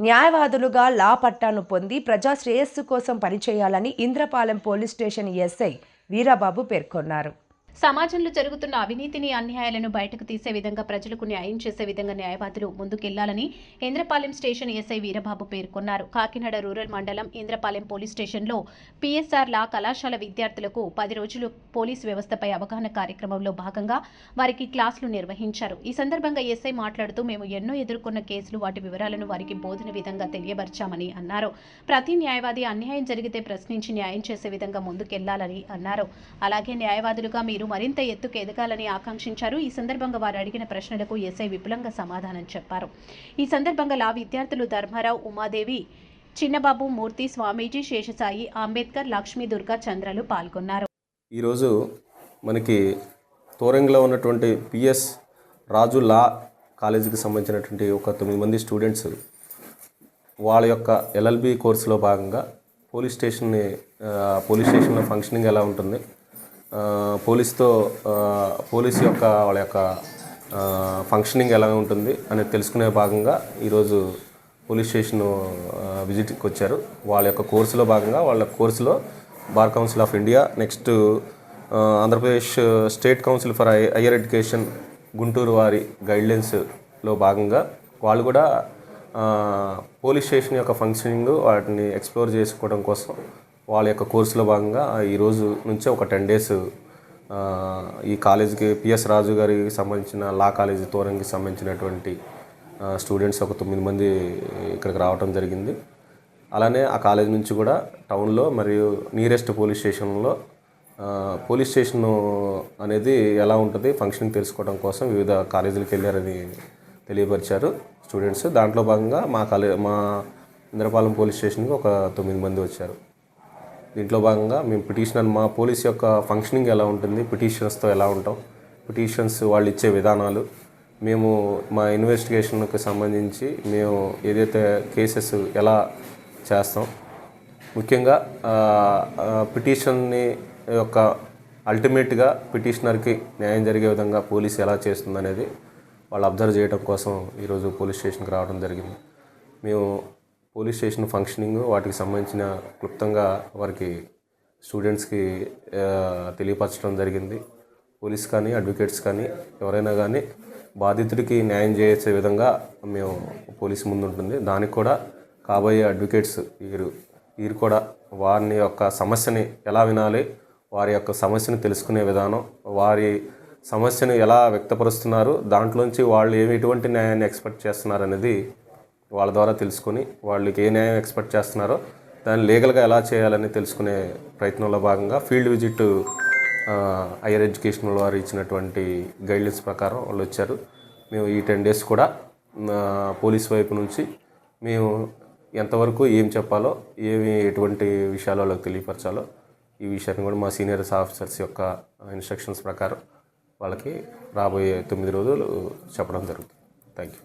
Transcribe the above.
న్యాయవాదులుగా లా పట్టాను పొంది ప్రజా శ్రేయస్సు కోసం పనిచేయాలని Indrapalem police station SI Veerababu పేర్కొన్నారు. సమాజంలో జరుగుతున్న అవినీతిని అన్యాయాలను బయటకు తీసే విధంగా ప్రజలకు న్యాయం చేసే విధంగా న్యాయవాదులు ముందుకెళ్ళాలని ఇంద్రపాలెం స్టేషన్ ఎస్ఐ వీరబాబు పేర్కొన్నారు. కాకినాడ రూరల్ మండలం ఇంద్రపాలెం పోలీస్ స్టేషన్లో పీఎస్ఆర్ లా కళాశాల విద్యార్థులకు పది రోజులు పోలీస్ వ్యవస్థపై అవగాహన కార్యక్రమంలో భాగంగా వారికి క్లాసులు నిర్వహించారు. ఈ సందర్భంగా ఎస్ఐ మాట్లాడుతూ మేము ఎన్నో ఎదుర్కొన్న కేసులు వాటి వివరాలను వారికి బోధన విధంగా తెలియపరిచామని అన్నారు. ప్రతి న్యాయవాది అన్యాయం జరిగితే ప్రశ్నించి న్యాయం చేసే విధంగా ముందుకెళ్ళాలని అన్నారు. అలాగే న్యాయవాదులుగా మీరు మరింత ఎత్తుకు ఎదగాలని ఆకాంక్షించారు. ఈ సందర్భంగా వారు అడిగిన ప్రశ్నలకు ఎస్ఐ విపులంగా సమాధానం చెప్పారు. ఈ సందర్భంగా లా విద్యార్థులు ధర్మారావు ఉమాదేవి చిన్నబాబు మూర్తి స్వామీజీ శేషసాయి అంబేద్కర్ లక్ష్మీ దుర్గా చంద్రలు పాల్గొన్నారు. ఈరోజు మనకి తోరంగిలో ఉన్నటువంటి పిఎస్ రాజు లా కాలేజీకి సంబంధించినటువంటి ఒక తొమ్మిది మంది స్టూడెంట్స్ వాళ్ళ యొక్క ఎల్ఎల్బి కోర్సులో భాగంగా పోలీస్ స్టేషన్ని పోలీస్ స్టేషన్లో ఫంక్షనింగ్ ఎలా ఉంటుంది పోలీస్తో పోలీస్ యొక్క వాళ్ళ యొక్క ఫంక్షనింగ్ ఎలా ఉంటుంది అనేది తెలుసుకునే భాగంగా ఈరోజు పోలీస్ స్టేషన్ విజిట్కి వచ్చారు. వాళ్ళ యొక్క కోర్సులో భాగంగా వాళ్ళ కోర్సులో bar council of India next Andhra Pradesh state council for high- higher education Guntur వారి గైడ్లైన్స్లో భాగంగా వాళ్ళు కూడా పోలీస్ స్టేషన్ యొక్క ఫంక్షనింగ్ వాటిని ఎక్స్ప్లోర్ చేసుకోవడం కోసం వాళ్ళ యొక్క కోర్సులో భాగంగా ఈరోజు నుంచే నుంచి ఒక టెన్ డేస్ ఈ కాలేజీకి పిఎస్ రాజు గారికి సంబంధించిన లా కాలేజీ తోరంకి సంబంధించినటువంటి స్టూడెంట్స్ ఒక తొమ్మిది మంది ఇక్కడికి రావడం జరిగింది. అలానే ఆ కాలేజ్ నుంచి కూడా టౌన్లో మరియు నియరెస్ట్ పోలీస్ స్టేషన్లో పోలీస్ స్టేషన్ అనేది ఎలా ఉంటుంది ఫంక్షన్ తెలుసుకోవడం కోసం వివిధ కాలేజీలకు వెళ్ళారని తెలియపరిచారు స్టూడెంట్స్. దాంట్లో భాగంగా మా కాలే మా ఇంద్రపాలెం పోలీస్ స్టేషన్కి ఒక తొమ్మిది మంది వచ్చారు. దీంట్లో భాగంగా మేము పిటిషనర్ మా పోలీస్ యొక్క ఫంక్షనింగ్ ఎలా ఉంటుంది పిటిషన్స్తో ఎలా ఉంటాం పిటిషన్స్ వాళ్ళు ఇచ్చే విధానాలు. మేము మా ఇన్వెస్టిగేషన్కి సంబంధించి మేము ఏదైతే కేసెస్ ఎలా చేస్తాం ముఖ్యంగా పిటిషన్ని యొక్క అల్టిమేట్గా పిటిషనర్కి న్యాయం జరిగే విధంగా పోలీస్ ఎలా చేస్తుందనేది వాళ్ళు అబ్జర్వ్ చేయడం కోసం ఈరోజు పోలీస్ స్టేషన్కి రావడం జరిగింది. మేము పోలీస్ స్టేషన్ ఫంక్షనింగ్ వాటికి సంబంధించిన క్లుప్తంగా వారికి స్టూడెంట్స్కి తెలియపరచడం జరిగింది. పోలీస్ కానీ అడ్వకేట్స్ కానీ ఎవరైనా కానీ బాధితుడికి న్యాయం చేసే విధంగా మేము పోలీస్ ముందు ఉంటుంది దానికి కూడా కాబోయే అడ్వకేట్స్ వీరు వీరు కూడా వారిని యొక్క సమస్యని ఎలా వినాలి వారి యొక్క సమస్యను తెలుసుకునే విధానం వారి సమస్యను ఎలా వ్యక్తపరుస్తున్నారు దాంట్లోంచి వాళ్ళు ఏమి ఎటువంటి న్యాయాన్ని ఎక్స్పెక్ట్ చేస్తున్నారు అనేది వాళ్ళ ద్వారా తెలుసుకొని వాళ్ళకి ఏ న్యాయం ఎక్స్పెక్ట్ చేస్తున్నారో దాన్ని లీగల్గా ఎలా చేయాలని తెలుసుకునే ప్రయత్నంలో భాగంగా ఫీల్డ్ విజిట్ హైయర్ ఎడ్యుకేషన్ వారు ఇచ్చినటువంటి గైడ్లైన్స్ ప్రకారం వాళ్ళు వచ్చారు. మేము ఈ టెన్ డేస్ కూడా పోలీస్ వైపు నుంచి మేము ఎంతవరకు ఏం చెప్పాలో ఏమి ఎటువంటి విషయాలు వాళ్ళకి తెలియపరచాలో ఈ విషయాన్ని కూడా మా సీనియర్ ఆఫీసర్స్ యొక్క ఇన్స్ట్రక్షన్స్ ప్రకారం వాళ్ళకి రాబోయే తొమ్మిది రోజులు చెప్పడం జరుగుతుంది. Thank you